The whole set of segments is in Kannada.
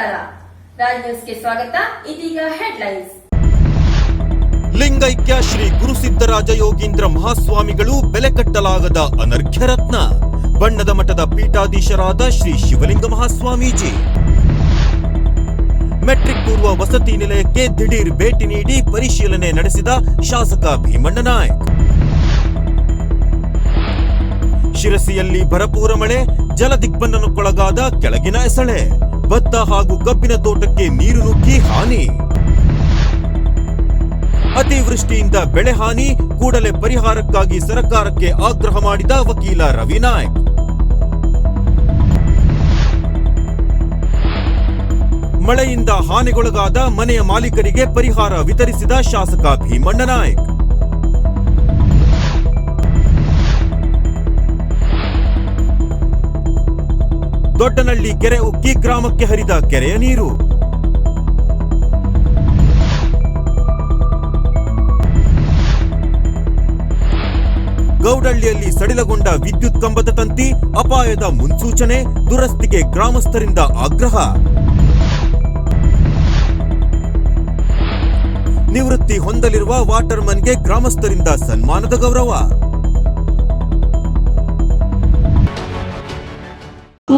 ರಾಜ್ ನ್ಯೂಸ್ಗೆ ಸ್ವಾಗತ. ಇದೀಗ ಹೆಡ್ಲೈನ್ಸ್. ಲಿಂಗೈಕ್ಯ ಶ್ರೀ ಗುರುಸಿದ್ದರಾಜ ಯೋಗೀಂದ್ರ ಮಹಾಸ್ವಾಮಿಗಳು ಬೆಲೆ ಕಟ್ಟಲಾಗದ ಅನರ್ಘ್ಯ ರತ್ನ. ಬಣ್ಣದ ಮಠದ ಪೀಠಾಧೀಶರಾದ ಶ್ರೀ ಶಿವಲಿಂಗ ಮಹಾಸ್ವಾಮೀಜಿ. ಮೆಟ್ರಿಕ್ ಪೂರ್ವ ವಸತಿ ನಿಲಯಕ್ಕೆ ದಿಢೀರ್ ಭೇಟಿ ನೀಡಿ ಪರಿಶೀಲನೆ ನಡೆಸಿದ ಶಾಸಕ ಭೀಮಣ್ಣ ನಾಯಕ್. ಶಿರಸಿಯಲ್ಲಿ ಭರಪೂರ ಮಳೆ ಜಲ ದಿಗ್ಬಂಧನಕ್ಕೊಳಗಾದ ಕೆಳಗಿನ ಎಸಳೆ. ಭತ್ತ ಹಾಗೂ ಕಬ್ಬಿನ ತೋಟಕ್ಕೆ ನೀರು ನುಗ್ಗಿ ಹಾನಿ. ಅತಿವೃಷ್ಟಿಯಿಂದ ಬೆಳೆ ಹಾನಿ, ಕೂಡಲೇ ಪರಿಹಾರಕ್ಕಾಗಿ ಸರ್ಕಾರಕ್ಕೆ ಆಗ್ರಹ ಮಾಡಿದ ವಕೀಲ ರವಿ ನಾಯಕ್. ಮಳೆಯಿಂದ ಹಾನಿಗೊಳಗಾದ ಮನೆಯ ಮಾಲೀಕರಿಗೆ ಪರಿಹಾರ ವಿತರಿಸಿದ ಶಾಸಕ ಭೀಮಣ್ಣ ನಾಯಕ್. ದೊಡ್ಡನಳ್ಳಿ ಕೆರೆ ಉಕ್ಕಿ ಗ್ರಾಮಕ್ಕೆ ಹರಿದ ಕೆರೆಯ ನೀರು. ಗೌಡಳ್ಳಿಯಲ್ಲಿ ಸಡಿಲಗೊಂಡ ವಿದ್ಯುತ್ ಕಂಬದ ತಂತಿ, ಅಪಾಯದ ಮುನ್ಸೂಚನೆ, ದುರಸ್ತಿಗೆ ಗ್ರಾಮಸ್ಥರಿಂದ ಆಗ್ರಹ. ನಿವೃತ್ತಿ ಹೊಂದಲಿರುವ ವಾಟರ್ಮನ್ಗೆ ಗ್ರಾಮಸ್ಥರಿಂದ ಸನ್ಮಾನದ ಗೌರವ.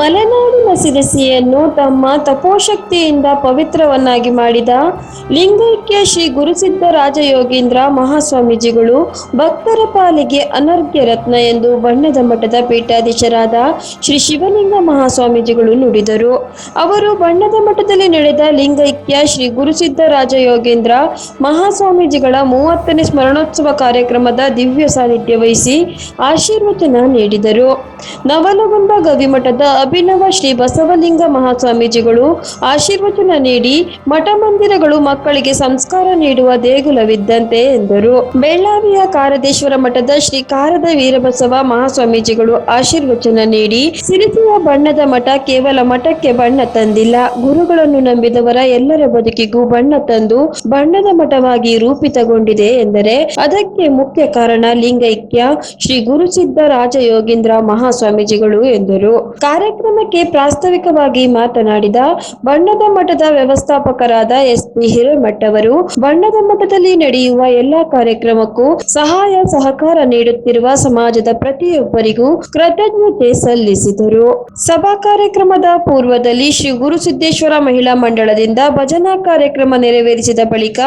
ಮಲೆನಾಡಿನ ಸಿರಸಿಯನ್ನು ತಮ್ಮ ತಪೋಶಕ್ತಿಯಿಂದ ಪವಿತ್ರವನ್ನಾಗಿ ಮಾಡಿದ ಲಿಂಗೈಕ್ಯ ಶ್ರೀ ಗುರುಸಿದ್ಧ ರಾಜಯೋಗೀಂದ್ರ ಮಹಾಸ್ವಾಮೀಜಿಗಳು ಭಕ್ತರ ಪಾಲಿಗೆ ಅನರ್ಘ್ಯ ರತ್ನ ಎಂದು ಬಣ್ಣದ ಮಠದ ಪೀಠಾಧೀಶರಾದ ಶ್ರೀ ಶಿವಲಿಂಗ ಮಹಾಸ್ವಾಮೀಜಿಗಳು ನುಡಿದರು. ಅವರು ಬಣ್ಣದ ಮಠದಲ್ಲಿ ನಡೆದ ಲಿಂಗೈಕ್ಯ ಶ್ರೀ ಗುರುಸಿದ್ಧ ರಾಜಯೋಗೇಂದ್ರ ಮಹಾಸ್ವಾಮೀಜಿಗಳ ಮೂವತ್ತನೇ ಸ್ಮರಣೋತ್ಸವ ಕಾರ್ಯಕ್ರಮದ ದಿವ್ಯ ಸಾನ್ನಿಧ್ಯ ವಹಿಸಿ ಆಶೀರ್ವಚನ ನೀಡಿದರು. ನವಲಗುಂಬ ಗವಿಮಠದ ಅಭಿನವ ಶ್ರೀ ಬಸವಲಿಂಗ ಮಹಾಸ್ವಾಮೀಜಿಗಳು ಆಶೀರ್ವಚನ ನೀಡಿ ಮಠ ಮಂದಿರಗಳು ಮಕ್ಕಳಿಗೆ ಸಂಸ್ಕಾರ ನೀಡುವ ದೇಗುಲವಿದ್ದಂತೆ ಎಂದರು. ಬೆಳ್ಳಾವಿಯ ಕಾರದೇಶ್ವರ ಮಠದ ಶ್ರೀ ಕಾರದ ವೀರಬಸವ ಮಹಾಸ್ವಾಮೀಜಿಗಳು ಆಶೀರ್ವಚನ ನೀಡಿ ಸಿರಿಸುವ ಬಣ್ಣದ ಮಠ ಕೇವಲ ಮಠಕ್ಕೆ ಬಣ್ಣ ತಂದಿಲ್ಲ. ಗುರುಗಳನ್ನು ನಂಬಿದವರ ಎಲ್ಲರ ಬದುಕಿಗೂ ಬಣ್ಣ ತಂದು ಬಣ್ಣದ ಮಠವಾಗಿ ರೂಪಿತಗೊಂಡಿದೆ ಎಂದರೆ ಅದಕ್ಕೆ ಮುಖ್ಯ ಕಾರಣ ಲಿಂಗೈಕ್ಯ ಶ್ರೀ ಗುರುಸಿದ್ಧ ರಾಜಯೋಗೀಂದ್ರ ಮಹಾಸ್ವಾಮೀಜಿಗಳು ಎಂದರು. ಕಾರ್ಯಕ್ರಮಕ್ಕೆ ಪ್ರಾಸ್ತಾವಿಕವಾಗಿ ಮಾತನಾಡಿದ ಬಣ್ಣದ ಮಠದ ವ್ಯವಸ್ಥಾಪಕರಾದ ಎಸ್ ಪಿ ಹಿರೇಮಠ್ ಅವರು, ಬಣ್ಣದ ಮಠದಲ್ಲಿ ನಡೆಯುವ ಎಲ್ಲಾ ಕಾರ್ಯಕ್ರಮಕ್ಕೂ ಸಹಾಯ ಸಹಕಾರ ನೀಡುತ್ತಿರುವ ಸಮಾಜದ ಪ್ರತಿಯೊಬ್ಬರಿಗೂ ಕೃತಜ್ಞತೆ ಸಲ್ಲಿಸಿದರು. ಸಭಾ ಕಾರ್ಯಕ್ರಮದ ಪೂರ್ವದಲ್ಲಿ ಶ್ರೀ ಗುರುಸಿದ್ದೇಶ್ವರ ಮಹಿಳಾ ಮಂಡಳದಿಂದ ಭಜನಾ ಕಾರ್ಯಕ್ರಮ ನೆರವೇರಿಸಿದ ಬಳಿಕ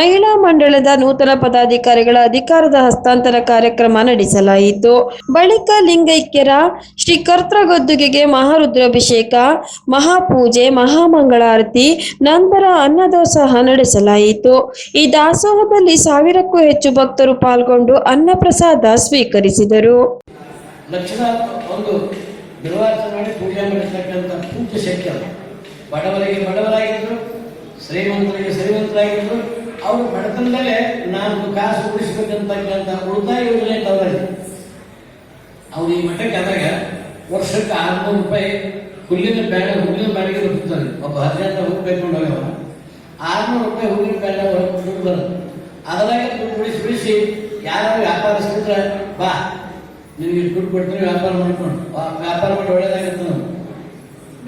ಮಹಿಳಾ ಮಂಡಳದ ನೂತನ ಪದಾಧಿಕಾರಿಗಳ ಅಧಿಕಾರದ ಹಸ್ತಾಂತರ ಕಾರ್ಯಕ್ರಮ ನಡೆಸಲಾಯಿತು. ಬಳಿಕ ಲಿಂಗೈಕ್ಯರ ಶ್ರೀ ಕರ್ತೃಗದ್ದುಗೆಗೆ ಮಹಾರುದ್ರಾಭಿಷೇಕ, ಮಹಾಪೂಜೆ, ಮಹಾಮಂಗಳಾರತಿ, ನಂತರ ಅನ್ನದಾಸೋಹ ನಡೆಸಲಾಯಿತು. ಈ ದಾಸೋಹದಲ್ಲಿ ಸಾವಿರಕ್ಕೂ ಹೆಚ್ಚು ಭಕ್ತರು ಪಾಲ್ಗೊಂಡು ಸ್ವೀಕರಿಸಿದರು. ಪೂಜೆ ಮಾಡಿರ್ತಕ್ಕಂಥ ಪೂಜ್ಯ ಶಕ್ತಿ ಬಡವರಿಗೆ ಬಡವರಾಗಿದ್ರು, ಶ್ರೀಮಂತರಿಗೆ ಶ್ರೀಮಂತರಾಗಿದ್ರು, ಅವರು ಬಡತನದಲ್ಲೇ ನಾಲ್ಕು ಕಾಸು ಉಳಿಸ್ಬೇಕಂತಕ್ಕಂಥ ಉಳಿತಾಯ ಯೋಜನೆ ಅವರಲ್ಲಿ ಅವ್ರು ಈ ಮಠಕ್ಕೆ ಆದಾಗ ವರ್ಷಕ್ಕೆ ಆರ್ನೂರು ರೂಪಾಯಿ ಹುಲ್ಲಿನ ಬೇಡ ಹುಲ್ಲಿನ ಬಾಡಿಗೆ ಬರ್ತಾನೆ ಒಬ್ಬ ಹದಿನೆಂಟು ಹುಲ್ಲು ಬೇಕೊಂಡು ಹೋಗ್ಯವ ಆರ್ನೂರು ರೂಪಾಯಿ ಹುಲ್ಲಿನ ಬೇಡ ದುಡ್ಡು ಬರುತ್ತೆ. ಅದರಾಗೆ ದುಡ್ಡು ಬಿಡಿಸಿ ಉಳಿಸಿ ಯಾರು ವ್ಯಾಪಾರಸ್ಥಿದ್ರೆ ಬಾ. ನಿಮಗೆ ದುಡ್ಡು ಕೊಡ್ತೀನಿ, ವ್ಯಾಪಾರ ಮಾಡ್ಕೊಂಡು. ವ್ಯಾಪಾರ ಮಾಡಿ ಒಳ್ಳೇದಾಗುತ್ತೆ ನಾನು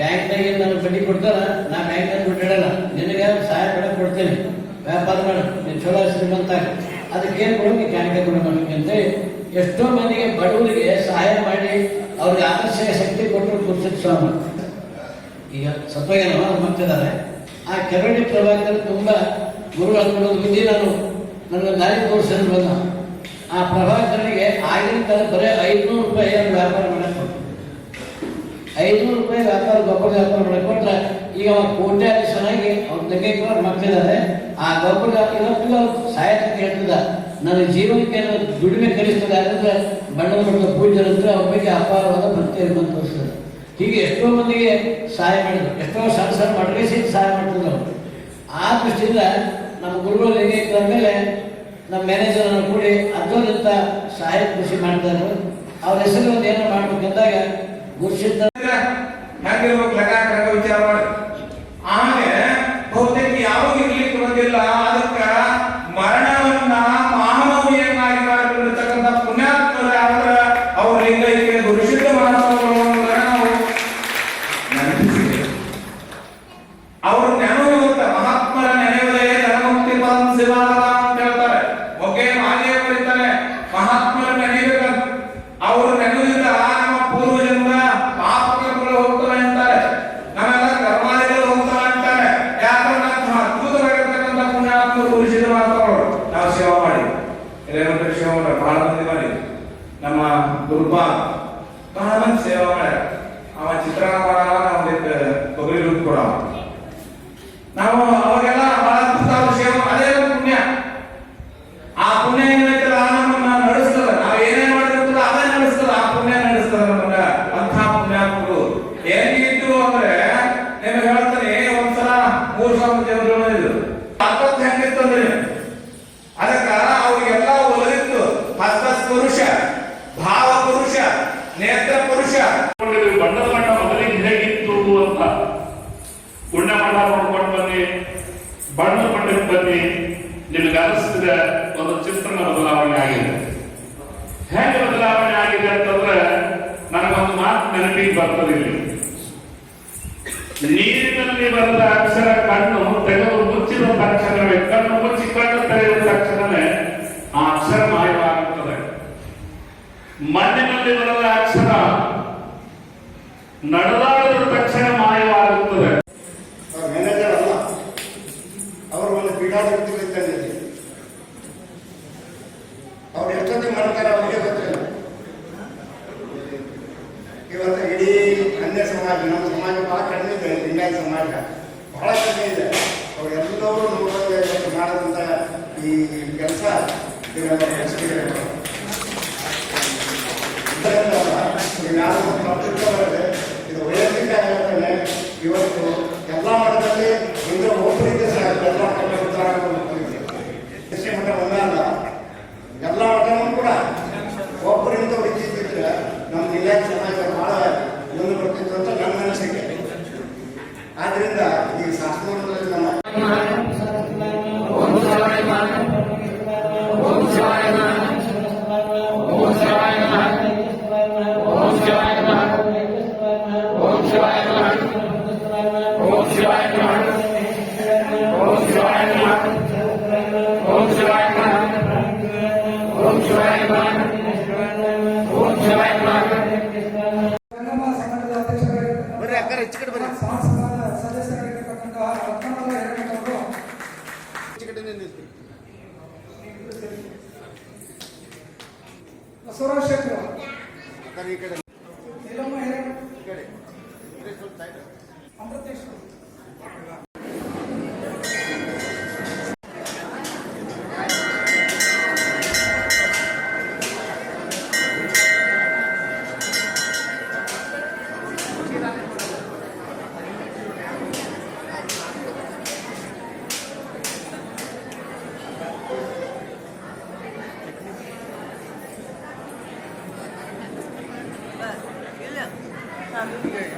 ಬ್ಯಾಂಕ್ನಾಗೆ ನಾನು ಬಡ್ಡಿ ಕೊಡ್ತಾರ? ನಾ ಬ್ಯಾಂಕ್ನಾಗ ದುಡ್ಡು ಇಡಲ್ಲ. ನಿನಗೆ ಸಹಾಯ ಕೊಡಕ್ಕೆ ಕೊಡ್ತೇನೆ. ವ್ಯಾಪಾರ ಮಾಡು. ನೀನು ಚಲೋ ಶ್ರೀಮಂತ ಅದಕ್ಕೆ ಏನು ಕೊಡೋಕೆ ಕ್ಯಾನ್ಕೆ ನಮಗೆ ಅಂತೇಳಿ ಎಷ್ಟೋ ಮಂದಿಗೆ ಬಡವರಿಗೆ ಸಹಾಯ ಮಾಡಿ ಅವ್ರಿಗೆ ಆದರ್ಶ ಶಕ್ತಿ ಕೊಟ್ಟರು ಪುರುಷ ಸ್ವಾಮಿ. ಈಗ ಸತ್ವಯ್ಯನ ಮಾಡ್ತಿದ್ದಾರೆ. ಆ ಕೆರಳಿ ಪ್ರಭಾಕರ್ ತುಂಬ ಗುರು ಅನ್ಕೊಳ್ಳೋದು ಬುದ್ಧಿ ನಾನು ನನ್ನ ದಾರಿ ತೋರಿಸಲು ಬಂದ ಆ ಪ್ರಭಾಕರನಿಗೆ ಆಗಿನ ಕಾಲ ಬರೀ ಐದುನೂರು ರೂಪಾಯಿ ಏನು ವ್ಯಾಪಾರ ಮಾಡಕ್ಕೆ. ಐದುನೂರು ರೂಪಾಯಿ ವ್ಯಾಪಾರ, ಗೊಬ್ಬರ ವ್ಯಾಪಾರ ಮಾಡಕ್ಕೆ ಕೊಟ್ರೆ ಈಗ ಅವ ಕೋಟ್ಯಾಧೀಶನಾಗಿ ಅವ್ರ ತಂಗಿಕರ ಮಕ್ಕಳಿದ್ದಾರೆ ಆ ಗೊಬ್ಬರ ಇವತ್ತು ಸಾಯಕ್ಕೆ ಹೇಳ್ತಿದ್ದ ನನ್ನ ಜೀವನಕ್ಕೆ ದುಡಿಮೆ ಕಲಿಸ್ತದೆ ಯಾಕಂದ್ರೆ ಬಣ್ಣದ ಮಟ್ಟದ ಪೂಜ್ಯರಂದ್ರೆ ಅವ್ರ ಬಗ್ಗೆ ಅಪಾರವಾದ ಭಕ್ತಿ ಇರುವಂತ ಹೀಗೆ ಎಷ್ಟೋ ಮಂದಿಗೆ ಸಹಾಯ ಮಾಡಿದ್ರು. ಎಷ್ಟೋ ಸಣ್ಣ ಸಣ್ಣ ಮಡಗಿಸಿ ಸಹಾಯ ಮಾಡ್ತಿದ್ರು. ಆ ದೃಷ್ಟಿಯಿಂದ ನಮ್ಮ ಗುರುಗಳು ಹೇಗೆ ಮೇಲೆ ನಮ್ಮ ಮ್ಯಾನೇಜರ್ ಕೂಡಿ ಅದರಿಂದ ಸಹಾಯ ಕೃಷಿ ಮಾಡ್ತಾರೆ ಅವ್ರ. ಹೆಸರು ಒಂದು ಏನೋ ಮಾಡ್ಬೇಕಂದಾಗ ಗುರುಸಿದ್ದ ಹೆಂಗಿರ್ಬೇಕು ಲೆಕ್ಕ ವಿಚಾರ ಮಾಡಿ. ಆಮೇಲೆ ಮಹಾಸ್ವಾಮಿಗಳು ಬದಲಾವಣೆ ಆಗಿದೆ ಹೇಗೆ ಬದಲಾವಣೆ ಆಗಿದೆ ಅಂತಂದ್ರೆ ನನಗೊಂದು ಮಾತು ನೆನಪಿಗೆ ಬರ್ತದಿಲ್ಲ ನೀರಿನಲ್ಲಿ ಬರೆದ ಅಕ್ಷರ ಕಣ್ಣು ತೆಗೆದು ಮುಚ್ಚಿದ ತಕ್ಷಣವೇ, ಕಣ್ಣು ಮುಚ್ಚಿ ಕಣ್ಣು ತೆರೆದ ತಕ್ಷಣವೇ ಆ ಅಕ್ಷರ ಮಾಯವಾಗುತ್ತದೆ. ಮಣ್ಣಿನಲ್ಲಿ ಬರೆದ ಅಕ್ಷರ ನಡೆದಾಡಿದ ತಕ್ಷಣ ಮಾಯವಾಗುತ್ತದೆ ಅವ್ರ ಮ್ಯಾನೇಜರ್ ಅಲ್ಲ ಅವರು ಒಂದು ಪೀಠಾಧಿಪತಿ ಇದ್ದಂಗೆ ಅವ್ರು ಎಷ್ಟೊತ್ತಿಗೆ ಮಾಡ್ತಾರೆ ಅವ್ರಿಗೆ ಗೊತ್ತಿಲ್ಲ ಇವತ್ತು ಇಡೀ ಅನ್ಯ ಸಮಾಜ, ನಮ್ಮ ಸಮಾಜ ಬಹಳ ಕಡಿಮೆ ಇದೆ, ಲಿಂಗಾಯತ ಸಮಾಜ. ಬಹಳ ಕಡಿಮೆ ಇದೆ. ಅವರೆಲ್ಲರೂ ನೋಡೋದು ಇವತ್ತು ಈ ಕೆಲಸ ಇದರಿಂದ ಯಾರು ತಪ್ಪಿರ್ತವರದೆ ಇದು ವೈಯಕ್ತಿಕ ಹೇಳ್ತಾನೆ ಇವತ್ತು ಎಲ್ಲ ಮಟ್ಟದಲ್ಲಿ ಇಂದ್ರ ಒಬ್ಬರಿಗೆ ಸಹ ಎಲ್ಲ ಉದ್ಧಾರ ಆಗಬೇಕು ಕೃಷಿ ಮಠ ಒಂದೇ ಅಲ್ಲ ಎಲ್ಲ ಮಠನೂ ಕೂಡ ಒಬ್ಬರಿಂದ ಉಳಿತಿದ್ರೆ ನಮ್ಮ ಜಿಲ್ಲೆಯ ಸಮಾಜ ಬಹಳ ಮುಂದೆ ಬರ್ತಿತ್ತು ಅಂತ ನನ್ನ ಅನಿಸಿಕೆ ಆದ್ರಿಂದ ಈ ಹೆಚ್ಚು Happy New Year.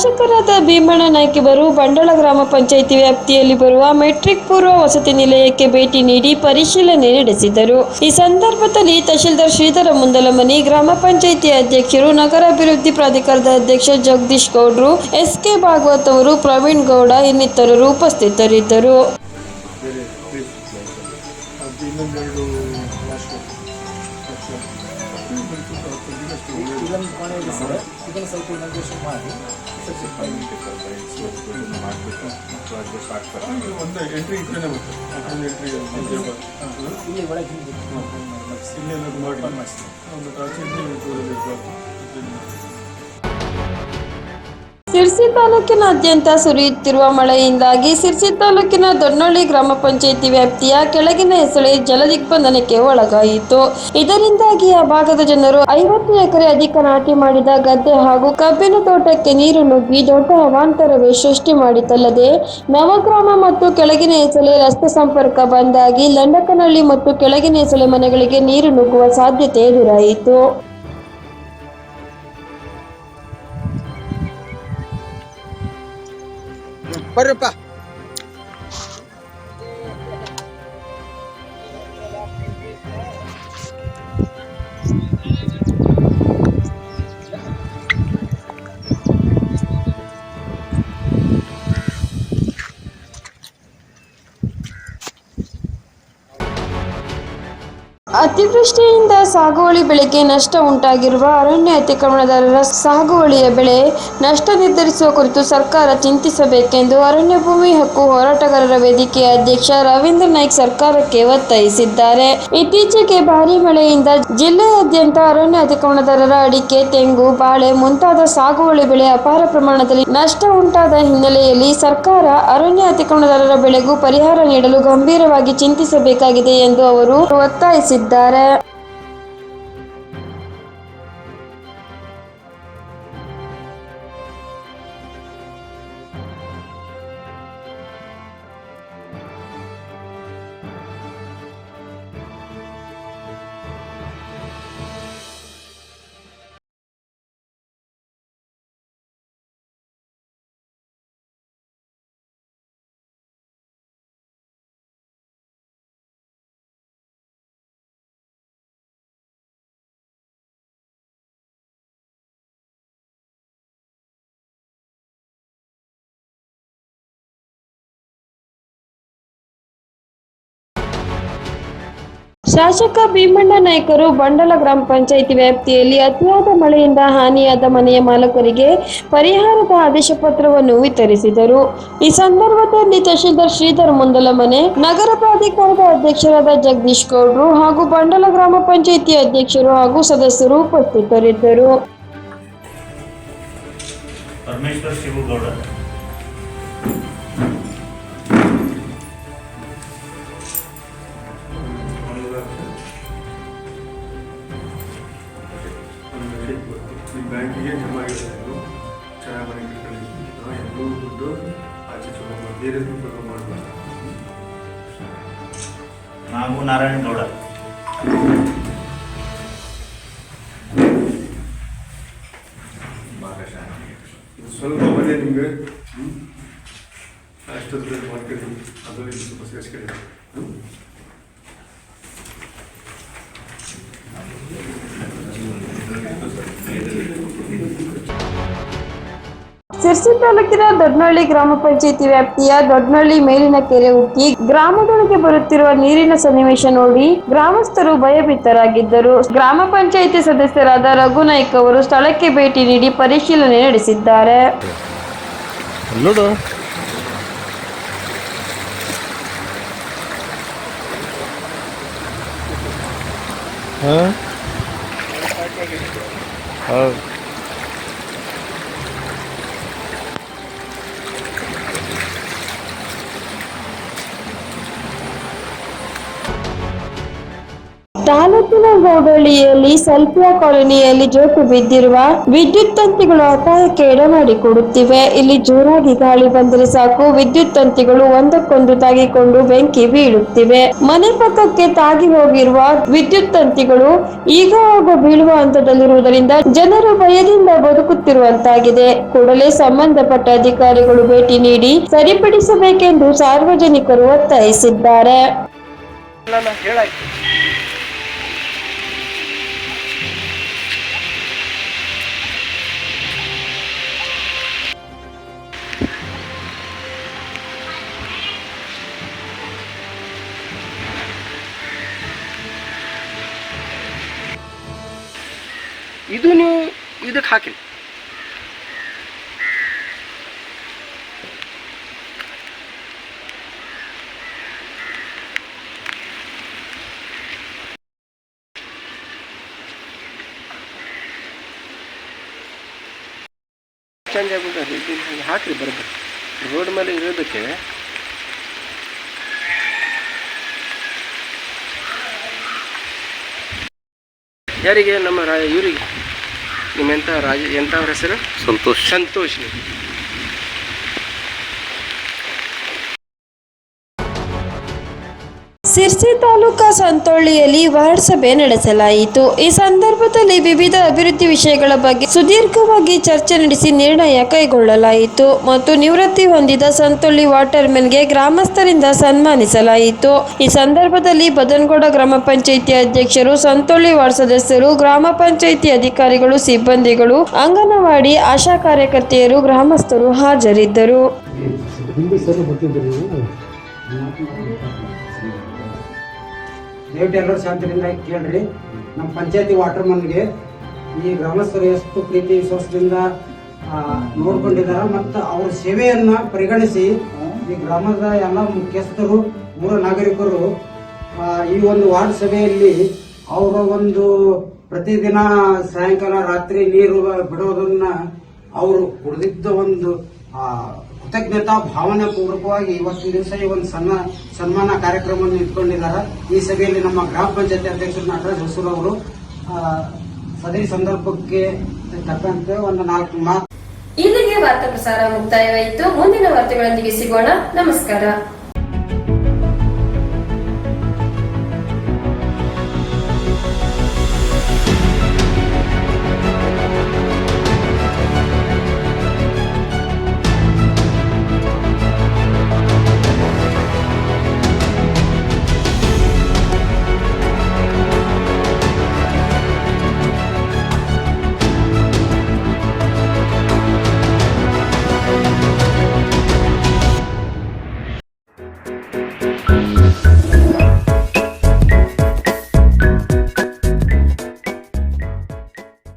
ಶಾಸಕರಾದ ಭೀಮಣ್ಣ ನಾಯ್ಕಿವರು ಬಂಡಳ ಗ್ರಾಮ ಪಂಚಾಯಿತಿ ವ್ಯಾಪ್ತಿಯಲ್ಲಿ ಬರುವ ಮೆಟ್ರಿಕ್ ಪೂರ್ವ ವಸತಿ ನಿಲಯಕ್ಕೆ ಭೇಟಿ ನೀಡಿ ಪರಿಶೀಲನೆ ನಡೆಸಿದರು. ಈ ಸಂದರ್ಭದಲ್ಲಿ ತಹಶೀಲ್ದಾರ್ ಶ್ರೀಧರ ಮುಂದಲಮನಿ, ಗ್ರಾಮ ಪಂಚಾಯಿತಿ ಅಧ್ಯಕ್ಷರು ನಗರಾಭಿವೃದ್ಧಿ ಪ್ರಾಧಿಕಾರದ ಅಧ್ಯಕ್ಷ ಜಗದೀಶ್ ಗೌಡ್ರು, ಎಸ್ ಕೆ ಭಾಗವತ್ ಅವರು, ಪ್ರವೀಣ್ ಗೌಡ ಇನ್ನಿತರರು ಉಪಸ್ಥಿತರಿದ್ದರು. ಒಂದು ಎಂಟ್ರಿ ಬರ್ತದೆ ಒಂದು ಎಂಟ್ರಿ ಇಲ್ಲಿ ಒಳಗೆ ಇಲ್ಲೆಲ್ಲ ಮಾಡಿ. ಒಂದು ಇರಬಾರ್ದು ಸಿರ್ಸಿ ತಾಲೂಕಿನಾದ್ಯಂತ ಸುರಿಯುತ್ತಿರುವ ಮಳೆಯಿಂದಾಗಿ ಸಿರ್ಸಿ ತಾಲೂಕಿನ ದೊನ್ನಳ್ಳಿ ಗ್ರಾಮ ಪಂಚಾಯಿತಿ ವ್ಯಾಪ್ತಿಯ ಕೆಳಗಿನ ಹೆಸಳೆ ಜಲದಿಗ್ಬಂಧನಕ್ಕೆ ಒಳಗಾಯಿತು. ಇದರಿಂದಾಗಿ ಆ ಭಾಗದ ಜನರು ಐವತ್ತು ಎಕರೆ ಅಧಿಕ ನಾಟಿ ಮಾಡಿದ ಗದ್ದೆ ಹಾಗೂ ಕಬ್ಬಿನ ತೋಟಕ್ಕೆ ನೀರು ನುಗ್ಗಿ ದೊಡ್ಡ ಅವಾಂತರವೇ ಸೃಷ್ಟಿ ಮಾಡಿತಲ್ಲದೆ ನವಗ್ರಾಮ ಮತ್ತು ಕೆಳಗಿನ ಹೆಸಳೆ ರಸ್ತೆ ಸಂಪರ್ಕ ಬಂದಾಗಿ ಲಂಡಕನಹಳ್ಳಿ ಮತ್ತು ಕೆಳಗಿನ ಹೆಸಳೆ ಮನೆಗಳಿಗೆ ನೀರು ನುಗ್ಗುವ ಸಾಧ್ಯತೆ ಎದುರಾಯಿತು. ಬರ್ರಪ್ಪ ಅತಿವೃಷ್ಟಿಯಿಂದ ಸಾಗುವಳಿ ಬೆಳೆಗೆ ನಷ್ಟ ಉಂಟಾಗಿರುವ ಅರಣ್ಯ ಅತಿಕ್ರಮಣದಾರರ ಸಾಗುವಳಿಯ ಬೆಳೆ ನಷ್ಟ ನಿರ್ಧರಿಸುವ ಕುರಿತು ಸರ್ಕಾರ ಚಿಂತಿಸಬೇಕೆಂದು ಅರಣ್ಯ ಭೂಮಿ ಹಕ್ಕು ಹೋರಾಟಗಾರರ ವೇದಿಕೆಯ ಅಧ್ಯಕ್ಷ ರವೀಂದ್ರ ನಾಯ್ಕ್ ಸರ್ಕಾರಕ್ಕೆ ಒತ್ತಾಯಿಸಿದ್ದಾರೆ. ಇತ್ತೀಚೆಗೆ ಭಾರೀ ಮಳೆಯಿಂದ ಜಿಲ್ಲೆಯಾದ್ಯಂತ ಅರಣ್ಯ ಅತಿಕ್ರಮಣದಾರರ ಅಡಿಕೆ, ತೆಂಗು, ಬಾಳೆ ಮುಂತಾದ ಸಾಗುವಳಿ ಬೆಳೆ ಅಪಾರ ಪ್ರಮಾಣದಲ್ಲಿ ನಷ್ಟ ಉಂಟಾದ ಹಿನ್ನೆಲೆಯಲ್ಲಿ ಸರ್ಕಾರ ಅರಣ್ಯ ಅತಿಕ್ರಮಣದಾರರ ಬೆಳೆಗೂ ಪರಿಹಾರ ನೀಡಲು ಗಂಭೀರವಾಗಿ ಚಿಂತಿಸಬೇಕಾಗಿದೆ ಎಂದು ಅವರು ಒತ್ತಾಯಿಸಿದ್ದಾರೆ. れ ಶಾಸಕ ಭೀಮಣ್ಣ ನಾಯ್ಕರು ಬಂಡಲ ಗ್ರಾಮ ಪಂಚಾಯಿತಿ ವ್ಯಾಪ್ತಿಯಲ್ಲಿ ಅತಿಯಾದ ಮಳೆಯಿಂದ ಹಾನಿಯಾದ ಮನೆಯ ಮಾಲಕರಿಗೆ ಪರಿಹಾರದ ಆದೇಶ ಪತ್ರವನ್ನು ವಿತರಿಸಿದರು. ಈ ಸಂದರ್ಭದಲ್ಲಿ ತಹಶೀಲ್ದಾರ್ ಶ್ರೀಧರ್ ಮುಂದಲಮನೆ ನಗರ ಪ್ರಾಧಿಕಾರದ ಅಧ್ಯಕ್ಷರಾದ ಜಗದೀಶ್ ಗೌಡ್ರು ಹಾಗೂ ಬಂಡಲ ಗ್ರಾಮ ಪಂಚಾಯಿತಿ ಅಧ್ಯಕ್ಷರು ಹಾಗೂ ಸದಸ್ಯರು ಉಪಸ್ಥಿತರಿದ್ದರು. ಪರಮೇಶ್ವರ್ ಶಿವಗೌಡ. ದುಡ್ಡು ಆಚೆ ತಗೊಂಡು ಬೇರೆ ದುಡ್ಡು ಮಾಡಬಾರ್ದು ನಾವು ನಾರಾಯಣ ಗೌಡ. ಇದು ಸ್ವಲ್ಪ ಮನೆ ನಿಮಗೆ ಅಷ್ಟೊತ್ತು ಮಾಡ್ಕೊಂಡು ಅದು ಇದು ಸ್ವಲ್ಪ ಸೇರಿಸ್ಕೊಳ್ಳಿ. ಸಿರ್ಸಿ ತಾಲೂಕಿನ ದೊಡ್ನಳ್ಳಿ ಗ್ರಾಮ ಪಂಚಾಯಿತಿ ವ್ಯಾಪ್ತಿಯ ದೊಡ್ನಹಳ್ಳಿ ಮೇಲಿನ ಕೆರೆ ಉಕ್ಕಿ ಗ್ರಾಮದೊಳಗೆ ಬರುತ್ತಿರುವ ನೀರಿನ ಸನ್ನಿವೇಶ ನೋಡಿ ಗ್ರಾಮಸ್ಥರು ಭಯಭೀತರಾಗಿದ್ದರು. ಗ್ರಾಮ ಪಂಚಾಯಿತಿ ಸದಸ್ಯರಾದ ರಘುನಾಯ್ಕ್ ಅವರು ಸ್ಥಳಕ್ಕೆ ಭೇಟಿ ನೀಡಿ ಪರಿಶೀಲನೆ ನಡೆಸಿದ್ದಾರೆ. ಹೌದು ತಾಲೂಕಿನ ಗೋಗಳಿಯಲ್ಲಿ ಸಲ್ಪಿಯಾ ಕಾಲೋನಿಯಲ್ಲಿ ಜೋಕು ಬಿದ್ದಿರುವ ವಿದ್ಯುತ್ ತಂತಿಗಳು ಅಪಾಯಕ್ಕೆ ಎಡಮಾಡಿಕೊಡುತ್ತಿವೆ ಇಲ್ಲಿ ಜೋರಾಗಿ ಗಾಳಿ ಬಂದರೆ ಸಾಕು. ವಿದ್ಯುತ್ ತಂತಿಗಳು ಒಂದಕ್ಕೊಂದು ತಾಗಿಕೊಂಡು ಬೆಂಕಿ ಬೀಳುತ್ತಿವೆ. ಮನೆ ಪಕ್ಕಕ್ಕೆ ತಾಗಿ ಹೋಗಿರುವ ವಿದ್ಯುತ್ ತಂತಿಗಳು ಈಗ ಆಗ ಬೀಳುವ ಹಂತದಲ್ಲಿರುವುದರಿಂದ ಜನರು ಭಯದಿಂದ ಬದುಕುತ್ತಿರುವಂತಾಗಿದೆ. ಕೂಡಲೇ ಸಂಬಂಧಪಟ್ಟ ಅಧಿಕಾರಿಗಳು ಭೇಟಿ ನೀಡಿ ಸರಿಪಡಿಸಬೇಕೆಂದು ಸಾರ್ವಜನಿಕರು ಒತ್ತಾಯಿಸಿದ್ದಾರೆ. ಇದಕ್ಕೆ ಹಾಕಿ ಚೇಂಜ್ ಆಗ್ಬಿಟ್ಟಾರೆ ಇದನ್ನ ಹಾಕ್ರಿ ಬರ್ಬೇಕು ರೋಡ್ ಮೇಲೆ ಇರೋದಕ್ಕೆ ಯಾರಿಗೆ ನಮ್ಮ ಇವರಿಗೆ? ನಿಮ್ಮ ಎಂಥ ರಾಜ ಎಂಥ ಅವ್ರ ಹೆಸರು? ಸಂತೋಷ್. ಸಂತೋಷ್. ಸಿರ್ಸಿ ತಾಲೂಕಾ ಸಂತೊಳ್ಳಿಯಲ್ಲಿ ವಾರ್ಡ್ ಸಭೆ ನಡೆಸಲಾಯಿತು. ಈ ಸಂದರ್ಭದಲ್ಲಿ ವಿವಿಧ ಅಭಿವೃದ್ಧಿ ವಿಷಯಗಳ ಬಗ್ಗೆ ಸುದೀರ್ಘವಾಗಿ ಚರ್ಚೆ ನಡೆಸಿ ನಿರ್ಣಯ ಕೈಗೊಳ್ಳಲಾಯಿತು ಮತ್ತು ನಿವೃತ್ತಿ ಹೊಂದಿದ ಸಂತೊಳ್ಳಿ ವಾಟರ್ ಮೆನ್ಗೆ ಗ್ರಾಮಸ್ಥರಿಂದ ಸನ್ಮಾನಿಸಲಾಯಿತು. ಈ ಸಂದರ್ಭದಲ್ಲಿ ಬದನಗೌಡ ಗ್ರಾಮ ಪಂಚಾಯಿತಿ ಅಧ್ಯಕ್ಷರು ಸಂತೊಳ್ಳಿ ವಾರ್ಡ್ ಸದಸ್ಯರು, ಗ್ರಾಮ ಪಂಚಾಯಿತಿ ಅಧಿಕಾರಿಗಳು, ಸಿಬ್ಬಂದಿಗಳು, ಅಂಗನವಾಡಿ ಆಶಾ ಕಾರ್ಯಕರ್ತೆಯರು, ಗ್ರಾಮಸ್ಥರು ಹಾಜರಿದ್ದರು. ದಯವಿಟ್ಟು ಎಲ್ಲರೂ ಶಾಂತಿಯಿಂದ ಕೇಳ್ರಿ ನಮ್ಮ ಪಂಚಾಯತಿ ವಾಟರ್ ಮನ್ಗೆ ಈ ಗ್ರಾಮಸ್ಥರು ಎಷ್ಟು ಪ್ರೀತಿ ವಿಶ್ವಾಸದಿಂದ ನೋಡ್ಕೊಂಡಿದ್ದಾರೆ ಮತ್ತು ಅವ್ರ ಸೇವೆಯನ್ನು ಪರಿಗಣಿಸಿ ಈ ಗ್ರಾಮದ ಎಲ್ಲ ಮುಖ್ಯಸ್ಥರು, ಮೂರು ನಾಗರಿಕರು ಈ ಒಂದು ವಾರ್ಡ್ ಸಭೆಯಲ್ಲಿ ಅವರ ಒಂದು ಪ್ರತಿದಿನ ಸಾಯಂಕಾಲ ರಾತ್ರಿ ನೀರು ಬಿಡೋದನ್ನ ಅವರು ಕುಡಿದಿದ್ದ ಒಂದು ಕೃತಜ್ಞತಾ ಭಾವನೆ ಪೂರ್ವಕವಾಗಿ ಇವತ್ತಿನ ದಿವಸ ಈ ಒಂದು ಸಣ್ಣ ಸನ್ಮಾನ ಕಾರ್ಯಕ್ರಮವನ್ನು ಇಟ್ಕೊಂಡಿದ್ದಾರೆ. ಈ ಸಭೆಯಲ್ಲಿ ನಮ್ಮ ಗ್ರಾಮ ಪಂಚಾಯತಿ ಅಧ್ಯಕ್ಷರು ನಟರಾಜ್ ಹೊಸೂರ್ ಅವರು ಸದಿ ಸದರಿ ಸಂದರ್ಭಕ್ಕೆ ತಕ್ಕಂತೆ ಒಂದು ನಾಲ್ಕು ಮಾತು ಇಲ್ಲಿಗೆ ವಾರ್ತಾ ಪ್ರಸಾರ ಮುಕ್ತಾಯವಾಯಿತು. ಮುಂದಿನ ವಾರ್ತೆಗಳೊಂದಿಗೆ ಸಿಗೋಣ. ನಮಸ್ಕಾರ.